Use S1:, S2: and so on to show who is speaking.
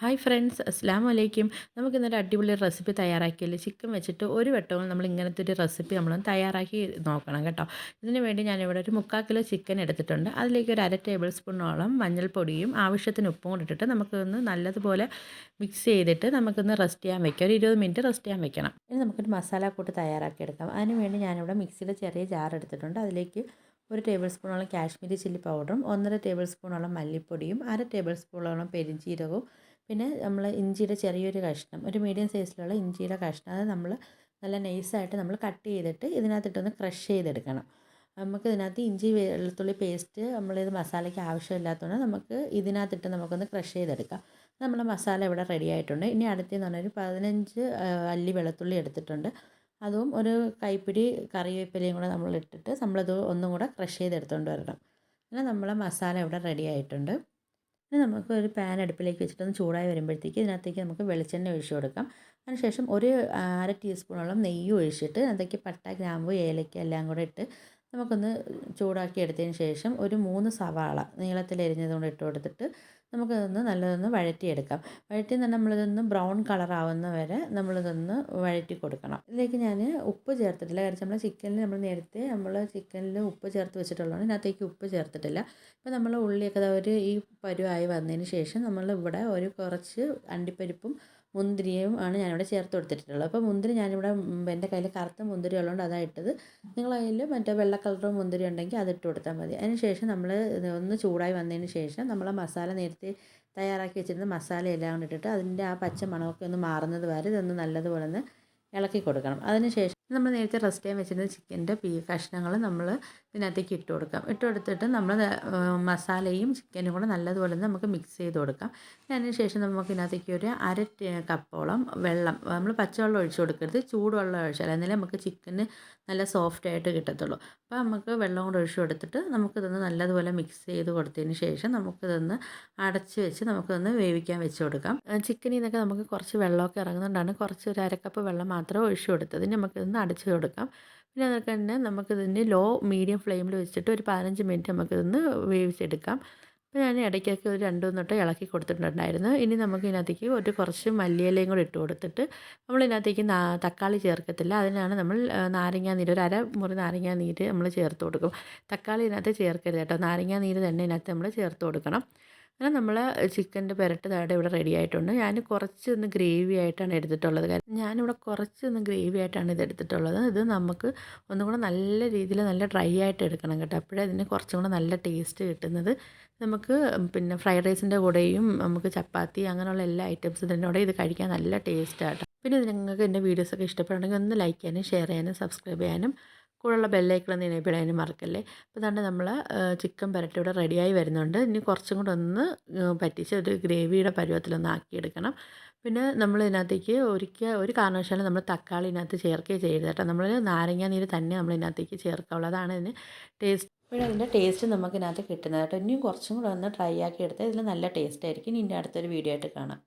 S1: Hi friends അസ്സാം വലൈക്കും നമുക്ക് ഇന്നൊരു അടിപൊളി റെസിപ്പി തയ്യാറാക്കിയല്ലേ? ചിക്കൻ വെച്ചിട്ട് ഒരു വട്ടവും നമ്മൾ ഇങ്ങനത്തെ ഒരു റെസിപ്പി നമ്മൾ തയ്യാറാക്കി നോക്കണം കേട്ടോ. ഇതിന് വേണ്ടി ഞാനിവിടെ ഒരു മുക്കാൽ കിലോ ചിക്കൻ എടുത്തിട്ടുണ്ട്. അതിലേക്ക് ഒരു അര ടേബിൾ സ്പൂണോളം മഞ്ഞൾപ്പൊടിയും ആവശ്യത്തിന് ഉപ്പും കൂടി ഇട്ടിട്ട് നമുക്കൊന്ന് നല്ലതുപോലെ മിക്സ് ചെയ്തിട്ട് നമുക്കൊന്ന് റെസ്റ്റ് ചെയ്യാൻ വെക്കാം. ഒരു ഇരുപത് മിനിറ്റ് റെസ്റ്റ് ചെയ്യാൻ വെക്കണം. ഇനി നമുക്കൊരു മസാല കൂട്ട് തയ്യാറാക്കി എടുക്കാം അതിന് വേണ്ടി ഞാനിവിടെ മിക്സിയിൽ ചെറിയ ജാർ എടുത്തിട്ടുണ്ട്. അതിലേക്ക് ഒരു ടേബിൾ സ്പൂണോളം കാശ്മീരി ചില്ലി പൗഡറും ഒന്നര ടേബിൾ സ്പൂണോളം മല്ലിപ്പൊടിയും അര ടേബിൾ സ്പൂണോളം പെരിഞ്ചീരകവും പിന്നെ നമ്മൾ ഇഞ്ചിയുടെ ചെറിയൊരു കഷ്ണം ഒരു മീഡിയം സൈസിലുള്ള ഇഞ്ചിയുടെ കഷ്ണം അത് നമ്മൾ നല്ല നൈസായിട്ട് നമ്മൾ കട്ട് ചെയ്തിട്ട് ഇതിനകത്തിട്ടൊന്ന് ക്രഷ് ചെയ്തെടുക്കണം. നമുക്ക് ഇതിനകത്ത് ഇഞ്ചി വെളുത്തുള്ളി പേസ്റ്റ് നമ്മളിത് മസാലയ്ക്ക് ആവശ്യമില്ലാത്തതുകൊണ്ട് നമുക്ക് ഇതിനകത്തിട്ട് നമുക്കൊന്ന് ക്രഷ് ചെയ്തെടുക്കാം. നമ്മുടെ മസാല ഇവിടെ റെഡി ആയിട്ടുണ്ട്. ഇനി അടുത്തെന്ന് പറഞ്ഞാൽ ഒരു പതിനഞ്ച് അല്ലി വെളുത്തുള്ളി എടുത്തിട്ടുണ്ട്. അതും ഒരു കൈപ്പിടി കറിവേപ്പിലയും കൂടെ നമ്മൾ ഇട്ടിട്ട് നമ്മളത് ഒന്നും കൂടെ ക്രഷ് ചെയ്തെടുത്തുകൊണ്ട് വരണം. അങ്ങനെ നമ്മളെ മസാല ഇവിടെ റെഡി ആയിട്ടുണ്ട്. ഇനി നമുക്ക് ഒരു പാൻ അടുപ്പിലേക്ക് വെച്ചിട്ടൊന്ന് ചൂടായി വരുമ്പോഴത്തേക്ക് ഇതിനകത്തേക്ക് നമുക്ക് വെളിച്ചെണ്ണ ഒഴിച്ചു കൊടുക്കാം. അതിനുശേഷം ഒരു അര ടീസ്പൂണോളം നെയ്യ് ഒഴിച്ചിട്ട് അതിലേക്ക് പട്ട ഗ്രാമ്പു ഏലക്ക എല്ലാം കൂടെ ഇട്ട് നമുക്കൊന്ന് ചൂടാക്കി എടുത്തതിന് ശേഷം ഒരു മൂന്ന് സവാള നീളത്തിൽ എരിഞ്ഞതുകൊണ്ട് ഇട്ട് കൊടുത്തിട്ട് നമുക്കതൊന്ന് നല്ലതൊന്ന് വഴറ്റിയെടുക്കാം. വഴറ്റി തന്നെ നമ്മളിതൊന്ന് ബ്രൗൺ കളർ ആവുന്ന വരെ നമ്മളിതൊന്ന് വഴറ്റി കൊടുക്കണം. ഇതിലേക്ക് ഞാൻ ഉപ്പ് ചേർത്തിട്ടില്ല. കാരണം നമ്മൾ ചിക്കനിൽ നമ്മൾ നേരത്തെ നമ്മൾ ചിക്കനിൽ ഉപ്പ് ചേർത്ത് വെച്ചിട്ടുള്ളതാണ്. ഇതിനകത്തേക്ക് ഉപ്പ് ചേർത്തിട്ടില്ല. ഇപ്പോൾ നമ്മൾ ഉള്ളിയൊക്കെ ഒരു ഈ പരുവായി വന്നതിന് ശേഷം നമ്മൾ ഇവിടെ ഒരു കുറച്ച് അണ്ടിപ്പരിപ്പും മുന്തിരിയും ആണ് ഞാനിവിടെ ചേർത്ത് കൊടുത്തിട്ടുള്ളത്. അപ്പോൾ മുന്തിരി ഞാനിവിടെ എന്റെ കയ്യിൽ കറുത്ത മുന്തിരി ഉള്ളതുകൊണ്ട് അതാണ് ഇട്ടത്. നിങ്ങൾ അതിൽ മറ്റേ വെള്ള കളർ മുന്തിരി ഉണ്ടെങ്കിൽ അതിട്ട് കൊടുത്താൽ മതി. അതിന് ശേഷം നമ്മൾ ഒന്ന് ചൂടായി വന്നതിന് ശേഷം നമ്മൾ മസാല നേരത്തെ തയ്യാറാക്കി വെച്ചിരുന്ന മസാല എല്ലാം ഇട്ടിട്ട് അതിന്റെ ആ പച്ച മണമൊക്കെ ഒന്ന് മാറുന്നത് വരെ ഇതൊന്ന് നല്ലതുപോലെ ഒന്ന് ഇളക്കി കൊടുക്കണം. അതിന് ശേഷം നമ്മൾ നേരത്തെ റെസ്റ്റ് ചെയ്യാൻ വെച്ചിരുന്ന ചിക്കന്റെ പീ കഷ്ണങ്ങൾ നമ്മൾ ഇതിനകത്തേക്ക് ഇട്ട് കൊടുക്കാം. ഇട്ട് കൊടുത്തിട്ട് നമ്മൾ മസാലയും ചിക്കനും കൂടെ നല്ലതുപോലെ നമുക്ക് മിക്സ് ചെയ്ത് കൊടുക്കാം. അതിന് ശേഷം നമുക്ക് ഇതിനകത്തേക്ക് ഒരു അര കപ്പോളം വെള്ളം നമ്മൾ പച്ചവെള്ളം ഒഴിച്ച് കൊടുക്കരുത്. ചൂടുവെള്ളം ഒഴിച്ചാൽ എന്നാലേ നമുക്ക് ചിക്കന് നല്ല സോഫ്റ്റ് ആയിട്ട് കിട്ടത്തുള്ളൂ. അപ്പോൾ നമുക്ക് വെള്ളം കൂടെ ഒഴിച്ച് കൊടുത്തിട്ട് നമുക്കിതൊന്ന് നല്ലതുപോലെ മിക്സ് ചെയ്ത് കൊടുത്തതിന് ശേഷം നമുക്കിതൊന്ന് അടച്ച് വെച്ച് നമുക്കിതൊന്ന് വേവിക്കാൻ വെച്ച് കൊടുക്കാം. ചിക്കനിൽ നിന്നൊക്കെ നമുക്ക് കുറച്ച് വെള്ളമൊക്കെ ഇറങ്ങുന്നതുകൊണ്ടാണ് കുറച്ച് ഒരു അരക്കപ്പ് വെള്ളം മാത്രം ഒഴിച്ച് കൊടുത്തത് നമുക്കിതൊന്ന് അടച്ച് കൊടുക്കാം. പിന്നെ അതൊക്കെ തന്നെ നമുക്കിതിന്റെ ലോ മീഡിയം ഫ്ലെയിമിൽ വെച്ചിട്ട് ഒരു പതിനഞ്ച് മിനിറ്റ് നമുക്കിതൊന്ന് വേവിച്ചെടുക്കാം. അപ്പോൾ ഞാൻ ഇടയ്ക്കൊക്കെ ഒരു രണ്ട് മൂന്ന് തൊട്ട് ഇളക്കി കൊടുത്തിട്ടുണ്ടായിരുന്നു. ഇനി നമുക്ക് ഇതിനകത്തേക്ക് ഒരു കുറച്ച് മല്ലിയിലയും കൂടി ഇട്ട് കൊടുത്തിട്ട് നമ്മൾ ഇതിനകത്തേക്ക് തക്കാളി ചേർക്കത്തില്ല. അതിനാണ് നമ്മൾ നാരങ്ങാ നീര് ഒരു അര മുറി നാരങ്ങാ നീര് നമ്മൾ ചേർത്ത് കൊടുക്കും. തക്കാളി ഇതിനകത്ത് ചേർക്കരുത് കേട്ടോ. നാരങ്ങാ നീര് തന്നെ ഇതിനകത്ത് നമ്മൾ ചേർത്ത് കൊടുക്കണം. അങ്ങനെ നമ്മൾ ചിക്കന്റെ പെരട്ട് താടെ ഇവിടെ റെഡി ആയിട്ടുണ്ട്. ഞാൻ കുറച്ചൊന്ന് ഗ്രേവി ആയിട്ടാണ് എടുത്തിട്ടുള്ളത്. കാരണം ഞാനിവിടെ കുറച്ചൊന്ന് ഗ്രേവി ആയിട്ടാണ് ഇത് എടുത്തിട്ടുള്ളത്. ഇത് നമുക്ക് ഒന്നും കൂടെ നല്ല രീതിയിൽ നല്ല ഡ്രൈ ആയിട്ട് എടുക്കണം കേട്ടോ. അപ്പോഴേ അതിന് കുറച്ചും കൂടെ നല്ല ടേസ്റ്റ് കിട്ടുന്നത്. നമുക്ക് പിന്നെ ഫ്രൈഡ് റൈസിന്റെ കൂടെയും നമുക്ക് ചപ്പാത്തി അങ്ങനെയുള്ള എല്ലാ ഐറ്റംസിന്റെ കൂടെ ഇത് കഴിക്കാൻ നല്ല ടേസ്റ്റാണ് പിന്നെ നിങ്ങൾക്ക് എന്റെ വീഡിയോസൊക്കെ ഇഷ്ടപ്പെടുകയാണെങ്കിൽ ഒന്ന് ലൈക്ക് ചെയ്യാനും ഷെയർ ചെയ്യാനും സബ്സ്ക്രൈബ് ചെയ്യാനും കൂടെയുള്ള ബെല്ലൈക്കൺ എനേബിൾ ചെയ്യാനും മറക്കല്ലേ. അപ്പോൾ തന്നെ നമ്മൾ ചിക്കൻ പരട്ടി ഇവിടെ റെഡിയായി വരുന്നുണ്ട്. ഇനി കുറച്ചും കൂടെ ഒന്ന് പറ്റിച്ച് ഒരു ഗ്രേവിയുടെ പരുവത്തിലൊന്ന് ആക്കിയെടുക്കണം. പിന്നെ നമ്മൾ ഇതിനകത്തേക്ക് ഒരിക്കൽ ഒരു കാരണവശാലും നമ്മൾ തക്കാളി ഇതിനകത്ത് ചേർക്കുകയും ചെയ്യരുത് കേട്ടോ. നമ്മൾ നാരങ്ങ നീര് തന്നെ നമ്മൾ ഇതിനകത്തേക്ക് ചേർക്കാവുള്ളൂ. അതാണ് ഇതിന് ടേസ്റ്റ് അപ്പോൾ അതിന്റെ ടേസ്റ്റ് നമുക്ക് ഇതിനകത്ത് കിട്ടുന്നത് കേട്ടോ. ഇനിയും കുറച്ചും കൂടെ ഒന്ന് ട്രൈ ആക്കി എടുത്താൽ ഇതിൽ നല്ല ടേസ്റ്റ് ആയിരിക്കും. ഇനി അടുത്തൊരു വീഡിയോ ആയിട്ട് കാണാം.